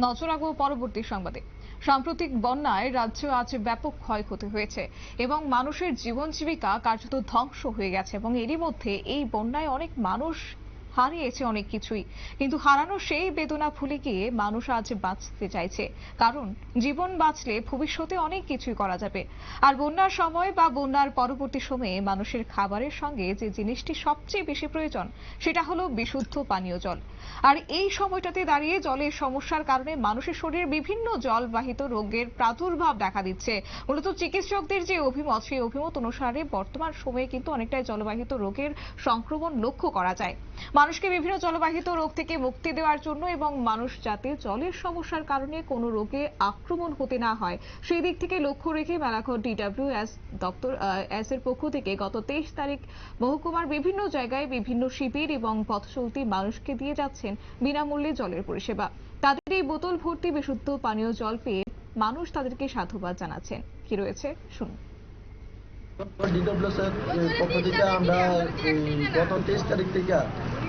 নজর রাখব পরবর্তী সংবাদে। সাম্প্রতিক বন্যায় রাজ্যে আজ ব্যাপক ক্ষয়ক্ষতি হয়েছে এবং মানুষের জীবন জীবিকা কার্যত ধ্বংস হয়ে গেছে এবং এরই মধ্যে এই বন্যায় অনেক মানুষ হারিয়েছে অনেক কিছুই। কিন্তু হারানো সেই বেদনা ভুলে গিয়ে মানুষ আজ বাঁচতে চাইছে। কারণ জীবন বাঁচলে ভবিষ্যতে অনেক কিছুই করা যাবে। আর বন্যার সময় বা বন্যার পরবর্তী সময়ে মানুষের খাবারের সঙ্গে যে জিনিসটি সবচেয়ে বেশি প্রয়োজন, সেটা হলো বিশুদ্ধ পানীয় জল। আর এই সময়টাতে দাঁড়িয়ে জলের সমস্যার কারণে মানুষের শরীরে বিভিন্ন জলবাহিত রোগের প্রাদুর্ভাব দেখা দিচ্ছে। মূলত চিকিৎসকদের যে অভিমত, সেই অভিমত অনুসারে বর্তমান সময়ে কিন্তু অনেকটাই জলবাহিত রোগের সংক্রমণ লক্ষ্য করা যায়। মানুষকে বিভিন্ন জলবাহিত রোগ থেকে মুক্তি দেওয়ার জন্য এবং মানুষ যাতে জলের সমস্যার কারণে কোনো রোগে আক্রমণ হতে না হয়। সেই দিক থেকে লক্ষ্য রেখে মেলাঘর ডিডাব্লিউ এস দপ্তর এস এর পক্ষ থেকে গত তেইশ তারিখ মহকুমার বিভিন্ন জায়গায় বিভিন্ন শিবির এবং পথ মানুষকে দিয়ে যাচ্ছেন বিনামূল্যে জলের পরিষেবা। তাদের এই বোতল ভর্তি বিশুদ্ধ পানীয় জল পেয়ে মানুষ তাদেরকে সাধুবাদ জানাচ্ছেন। কি রয়েছে? শুনুন। ডিডব্লিউএস এর পক্ষ থেকে আমরা গত তেইশ তারিখ থেকে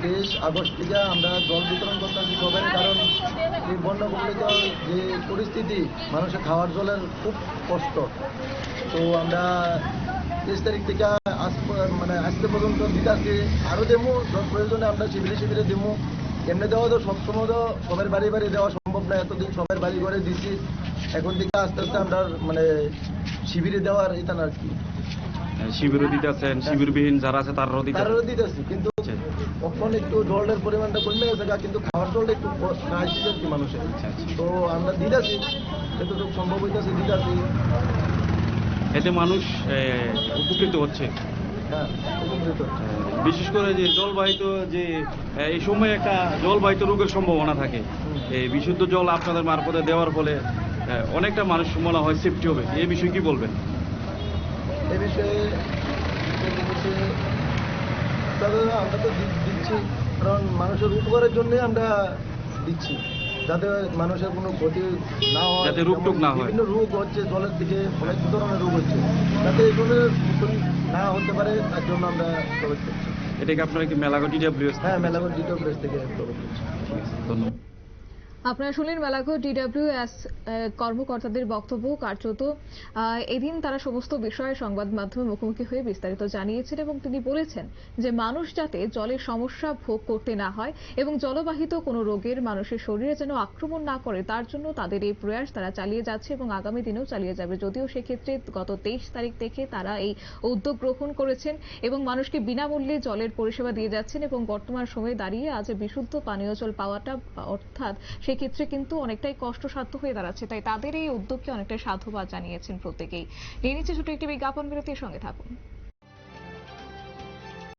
তেইশ আগস্ট থেকে আমরা জল বিতরণ করতেছি সবাই কারণ এই বন্যাগুলিতে যে পরিস্থিতি মানুষের খাওয়ার জলের খুব কষ্ট। তো আমরা তেইশ তারিখ থেকে আজ মানে আজকে পর্যন্ত দিতাছি আরও দেবো প্রয়োজনে আমরা শিবিরে শিবিরে দেবো। এমনি দেওয়া তো সবসময় তো সবার বাড়ি বাড়ি দেওয়া সম্ভব না এতদিন সবার বাড়ি ঘরে দিছি। এখন থেকে আস্তে আস্তে আমরা মানে শিবিরে দেওয়ার এটা না আর কি। শিবিরও দিতেছেন শিবিরবিহীন যারা আছে তারাও দিতেছেন তারও দিতেছি কিন্তু কখন একটু জলের পরিমাণটা কমে গেছে কিন্তু খাওয়ার জলটা একটু খাইছি আর কি মানুষের। আচ্ছা, আচ্ছা। তো আমরা দিতেছি যতটুকু সম্ভব হইতেছে দিতেছি। এতে মানুষ উপকৃত হচ্ছে। হ্যাঁ বিশেষ করে যে জলবাহিত যে এই সময় একটা জলবাহিত রোগের সম্ভাবনা থাকে। এই বিশুদ্ধ জল আপনাদের মারফতে দেওয়ার ফলে অনেকটা মানুষ মনে হয় সেফটি হবে। এই বিষয়ে কি বলবেন? এ বিষয়ে এই আমরা তো দিচ্ছি। কারণ মানুষের উপকারের জন্যই আমরা দিচ্ছি। যাতে মানুষের কোনো ক্ষতি না হয় যাতে রোগ টোগ না হয়। বিভিন্ন রোগ হচ্ছে জলের দিকে অনেক ধরনের রোগ হচ্ছে। যাতে এই ধরনের না হতে পারে তার জন্য আমরা প্রবেশ করছি। এটা কি আপনারা কি মেলাগো ডিডাব্লিউএস হ্যাঁ মেলাগড় দ্বিতীয় থেকে প্রবেশ করছি। ধন্যবাদ। আপনারা শুনলেন মেলাঘর ডিডাব্লিউ এস কর্মকর্তাদের বক্তব্য, কার্যত এদিন তারা সমস্ত বিষয়ে সংবাদ মাধ্যমে মুখোমুখি হয়ে বিস্তারিত জানিয়েছেন এবং তিনি বলেছেন যে মানুষ যাতে জলের সমস্যা ভোগ করতে না হয় এবং জলবাহিত কোনো রোগের মানুষের শরীরে যেন আক্রমণ না করে, তার জন্য তাদের এই প্রয়াস তারা চালিয়ে যাচ্ছে এবং আগামী দিনেও চালিয়ে যাবে। যদিও সেক্ষেত্রে গত তেইশ তারিখ থেকে তারা এই উদ্যোগ গ্রহণ করেছেন এবং মানুষকে বিনামূল্যে জলের পরিষেবা দিয়ে যাচ্ছেন এবং বর্তমান সময়ে দাঁড়িয়ে আজ বিশুদ্ধ পানীয় জল পাওয়াটা, অর্থাৎ সেক্ষেত্রে কিন্তু অনেকটাই কষ্টসাধ্য হয়ে দাঁড়াচ্ছে, তাই তাদের এই উদ্যোগকে অনেকটাই সাধুবাদ জানিয়েছেন প্রত্যেকেই। নিয়ে নিচ্ছে ছোট একটি বিজ্ঞাপন, বিরতির সঙ্গে থাকুন।